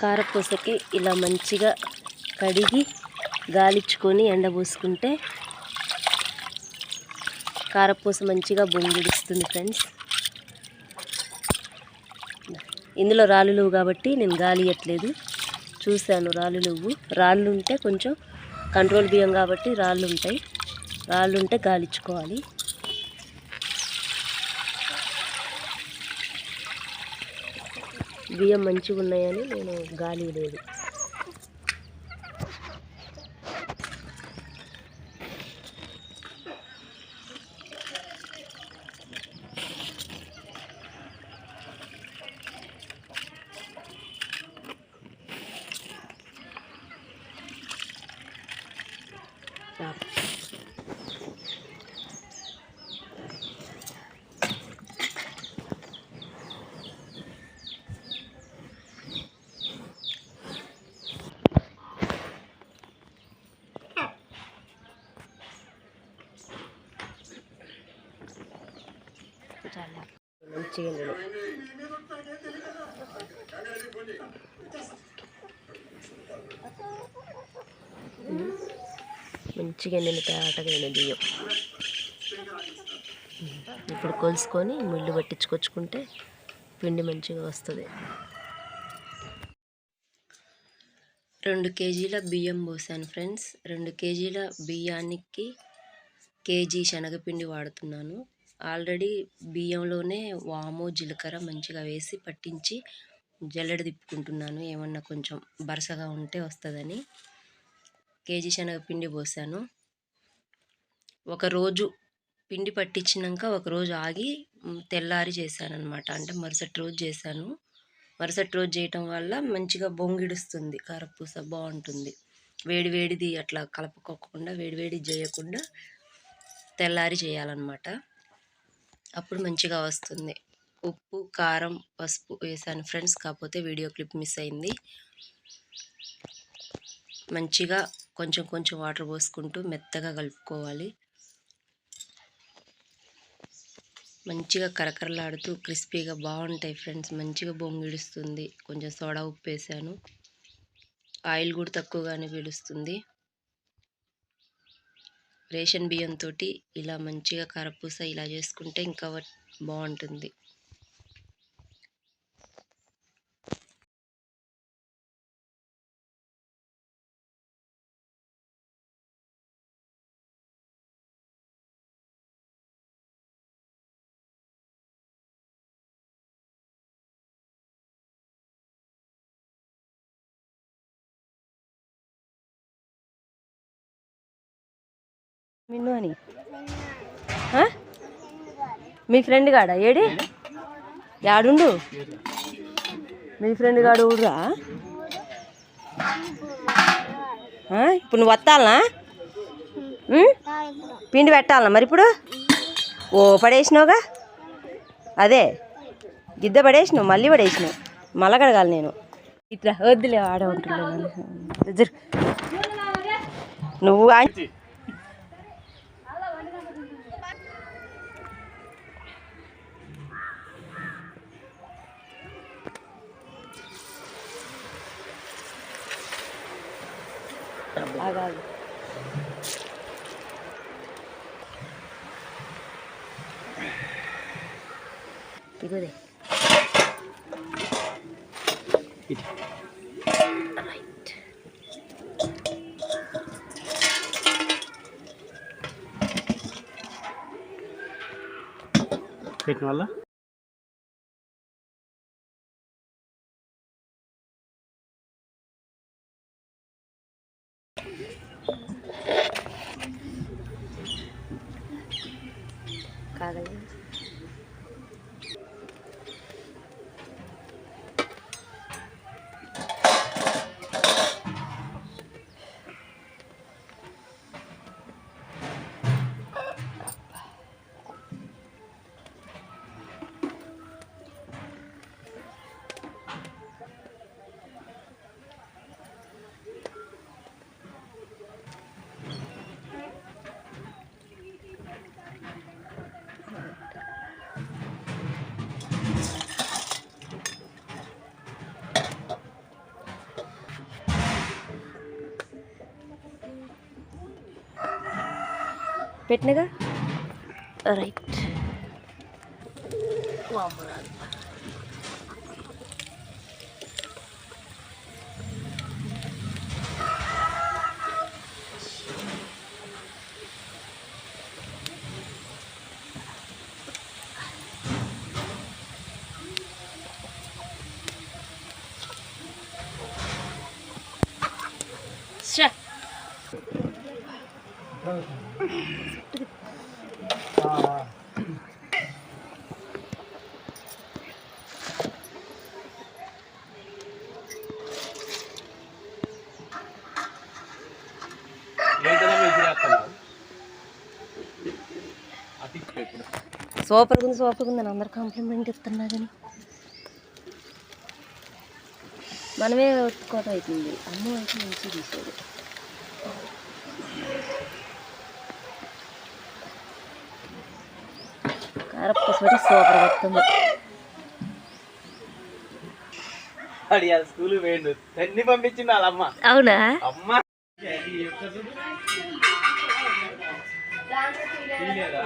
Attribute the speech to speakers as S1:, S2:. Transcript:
S1: కారపూసకి ఇలా మంచిగా కడిగి గాలిచ్చుకొని ఎండబోసుకుంటే కారపూస మంచిగా బొంగిడిస్తుంది ఫ్రెండ్స్. ఇందులో రాళ్ళు లేవు కాబట్టి నేను గాలి చూశాను రాళ్ళు లేవు. రాళ్ళు ఉంటే కొంచెం కంట్రోల్ బియ్యం కాబట్టి రాళ్ళు ఉంటాయి. రాళ్ళు ఉంటే గాలిచ్చుకోవాలి బియ్యం మంచిగా ఉన్నాయని నేను గాలి లేదు. చాలా మంచిగా మంచిగా ఎండిన తేటగా ఎండిన బియ్యం. ఇప్పుడు కొలుసుకొని మిల్లు పట్టించుకొచ్చుకుంటే పిండి మంచిగా వస్తుంది. రెండు కేజీల బియ్యం పోసాను ఫ్రెండ్స్. రెండు కేజీల బియ్యానికి కేజీ శనగపిండి వాడుతున్నాను. ఆల్రెడీ బియ్యంలోనే వాము జీలకర్ర మంచిగా వేసి పట్టించి జల్లెడ తిప్పుకుంటున్నాను. ఏమన్నా కొంచెం బరసగా ఉంటే వస్తుందని. కేజీ శనగపిండి పోసాను. ఒకరోజు పిండి పట్టించినాక ఒకరోజు ఆగి తెల్లారి చేశాను అనమాట అంటే మరుసటి రోజు చేశాను. మరుసటి రోజు చేయటం వల్ల మంచిగా బొంగిడుస్తుంది. కారపూస బాగుంటుంది. వేడి వేడిది అట్లా కలపకోకుండా వేడి వేడి చేయకుండా తెల్లారి చేయాలన్నమాట. అప్పుడు మంచిగా వస్తుంది. ఉప్పు కారం పసుపు వేసాను ఫ్రెండ్స్. కాకపోతే వీడియో క్లిప్ మిస్ అయింది. మంచిగా కొంచెం కొంచెం వాటర్ పోసుకుంటూ మెత్తగా కలుపుకోవాలి. మంచిగా కరకరలాడుతూ క్రిస్పీగా బాగుంటాయి ఫ్రెండ్స్. మంచిగా బొంగిడుస్తుంది కొంచెం సోడా ఉప్పు వేసాను. ఆయిల్ కూడా తక్కువగానే పీలుస్తుంది. రేషన్ బియ్యంతో ఇలా మంచిగా కారపూస ఇలా చేసుకుంటే ఇంకా బాగుంటుంది. మిన్ను అని మీ ఫ్రెండ్ కాడా? ఏడి? యాడుండు? మీ ఫ్రెండ్ కాడు ఊడురా ఇప్పుడు నువ్వు వత్తాలనా? పిండి పెట్టాలనా మరి ఇప్పుడు? ఓ పడేసినావుగా? అదే గిద్ద పడేసినావు మళ్ళీ పడేసినావు. మళ్ళా కడగాలి నేను. ఇట్లా వద్దులే ఆడ ఉంటున్నాను నువ్వు Hadi hadi. Gidiyor. Git.
S2: Right. Peki valla.
S1: కాగలే పెట్టినగా right super ఉంది సూపర్ ఉంది. అందరు కాంప్లిమెంట్ ఇస్తున్నా కానీ. మనమే ఒత్తుకోవటం అవుతుంది అమ్మ అయితే మంచిగా తీసేది. కారప్పటి సూపర్ వస్తుంది అవునా?
S2: అమ్మ. తీయలేదా?